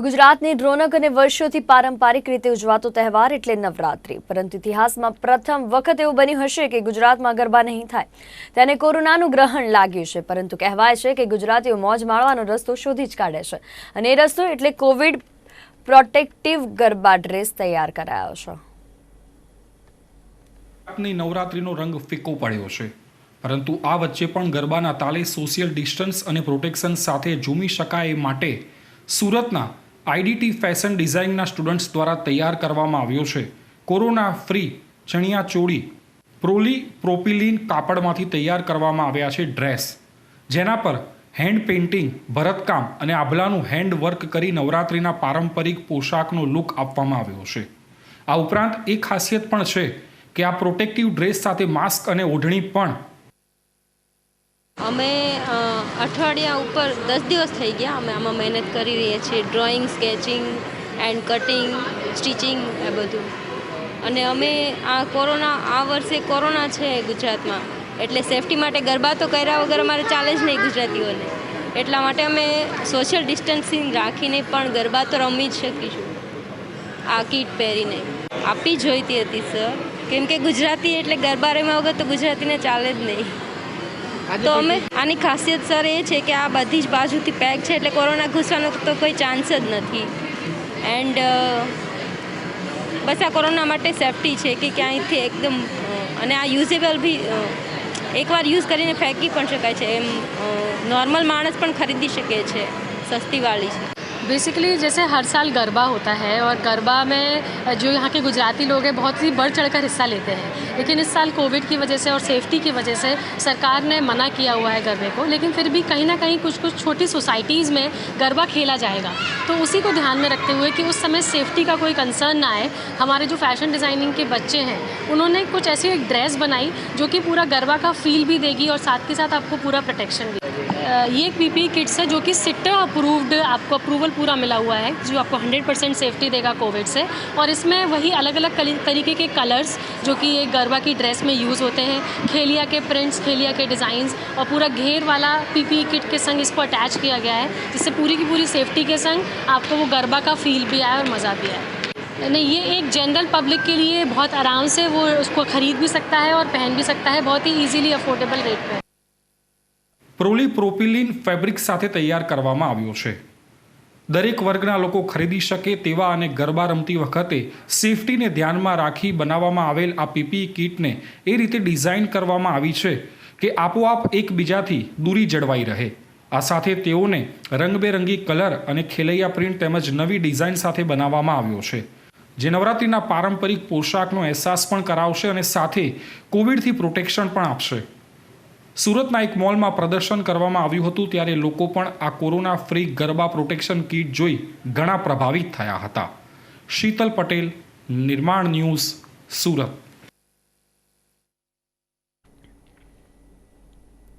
ગુજરાતની રોનક અને વર્ષોથી પારંપરિક રીતે ઉજવાતો તહેવાર એટલે નવરાત્રિ. પરંતુ ઇતિહાસમાં પ્રથમ વખત એવું બન્યું હશે કે ગુજરાતમાં ગરબા નહીં થાય. તેને કોરોનાનું ગ્રહણ લાગ્યું છે, પરંતુ કહેવાય છે કે ગુજરાતીઓ મોજ માણવાનો રસ્તો શોધી જ કાઢે છે. અને એ રસ્તો એટલે કોવિડ પ્રોટેક્ટિવ ગરબા ડ્રેસ તૈયાર કરાયો છે. નવરાત્રિનો રંગ ફીકો પડ્યો છે. પરંતુ આ વચ્ચે પણ ગરબાના તાલે સોશિયલ ડિસ્ટન્સ અને પ્રોટેક્શન સાથે ઝૂમી શકાય માટે સુરતના આઈડીટી ફેશન ડિઝાઇનના સ્ટુડન્ટ્સ દ્વારા તૈયાર કરવામાં આવ્યો છે. કોરોના ફ્રી ચણિયા ચોળી, પ્રોલી પ્રોપિલિન કાપડમાંથી તૈયાર કરવામાં આવ્યા છે ડ્રેસ. જેના પર હેન્ડ પેઇન્ટિંગ, ભરતકામ અને આભલાનું હેન્ડ વર્ક કરી નવરાત્રિના પારંપરિક પોશાકનો લુક આપવામાં આવ્યો છે. આ ઉપરાંત એ ખાસિયત પણ છે કે આ પ્રોટેક્ટિવ ડ્રેસ સાથે માસ્ક અને ઓઢણી પણ અમે અઠવાડિયા ઉપર દસ દિવસ થઈ ગયા અમે આમાં મહેનત કરી રહ્યા છીએ. Drawing sketching and cutting stitching એ બધું. અને અમે આ કોરોના, આ વર્ષે કોરોના છે ગુજરાતમાં. એટલે સેફટી માટે ગરબા તો કર્યા વગર અમારે ચાલે જ નહીં ગુજરાતીઓને. એટલા માટે અમે સોશિયલ ડિસ્ટન્સિંગ રાખીને પણ ગરબા તો રમી જ શકીશું. આ કીટ પહેરીને. આપી જોઈતી હતી સર કેમ કે ગુજરાતી એટલે ગરબા રમ્યા વગર તો ગુજરાતીને ચાલે જ નહીં. તો અમે આની ખાસિયત સર એ છે કે આ બધી જ બાજુથી પેક છે એટલે કોરોના ઘૂસવાનો તો કોઈ ચાન્સ જ નથી. એન્ડ બસ આ કોરોના માટે સેફટી છે કે ક્યાંયથી એકદમ અને આ યુઝેબલ બી એકવાર યુઝ કરીને ફેંકી પણ શકાય છે. એમ નોર્મલ માણસ પણ ખરીદી શકે છે. સસ્તીવાળી છે. बेसिकली जैसे हर साल गरबा होता है और गरबा में, जो यहाँ के गुजराती लोग हैं, बहुत ही बढ़ चढ़कर हिस्सा लेते हैं। लेकिन इस साल कोविड की वजह से और सेफ्टी की वजह से सरकार ने मना किया हुआ है गरबे को, लेकिन फिर भी कहीं ना कहीं कुछ कुछ छोटी सोसाइटीज़ में गरबा खेला जाएगा। तो उसी को ध्यान में रखते हुए कि उस समय सेफ्टी का कोई कंसर्न ना आए। हमारे जो फ़ैशन डिज़ाइनिंग के बच्चे हैं, उन्होंने कुछ ऐसी एक ड्रेस बनाई जो कि पूरा गरबा का फील भी देगी और साथ के साथ आपको पूरा प्रोटेक्शन भी ये एक पीपी किट्स है जो कि सिट्टा अप्रूव्ड आपको अप्रूवल पूरा मिला हुआ है, जो आपको 100 परसेंट सेफ्टी देगा कोविड से। और इसमें वही अलग अलग तरीके के कलर्स जो कि एक गरबा की ड्रेस में यूज़ होते हैं। खेलिया के प्रिंट्स खेलिया के डिज़ाइंस और पूरा घेर वाला पीपी किट के संग इसको अटैच किया गया है, जिससे पूरी की पूरी सेफ्टी के संग आपको वो गरबा का फील भी आए और मज़ा भी आए नहीं ये एक जनरल पब्लिक के लिए बहुत आराम से वो उसको ख़रीद भी सकता है और पहन भी सकता है बहुत ही इजीली अफोर्डेबल रेट पे પ્રોલી પ્રોપિલિન ફેબ્રિક સાથે તૈયાર કરવામાં આવ્યો છે દરેક વર્ગના લોકો ખરીદી શકે તેવા અને ગરબા રમતી વખતે સેફટીને ધ્યાનમાં રાખી બનાવવામાં આવેલ આ પીપી કિટને એ રીતે ડિઝાઇન કરવામાં આવી છે કે આપોઆપ એકબીજાથી દૂરી જળવાઈ રહે આ સાથે તેઓને રંગબેરંગી કલર અને ખેલૈયા પ્રિન્ટ તેમજ નવી ડિઝાઇન સાથે બનાવવામાં આવ્યો છે. જે નવરાત્રિના પારંપરિક પોશાકનો અહેસાસ પણ કરાવશે અને સાથે કોવિડથી પ્રોટેક્શન પણ આપશે. સુરતના એક મોલમાં પ્રદર્શન કરવામાં આવ્યું હતું ત્યારે લોકો પણ આ corona free garba protection kit જોઈ ઘણા પ્રભાવિત થયા હતા. શીતલ પટેલ, નિર્માણ ન્યૂઝ, સુરત.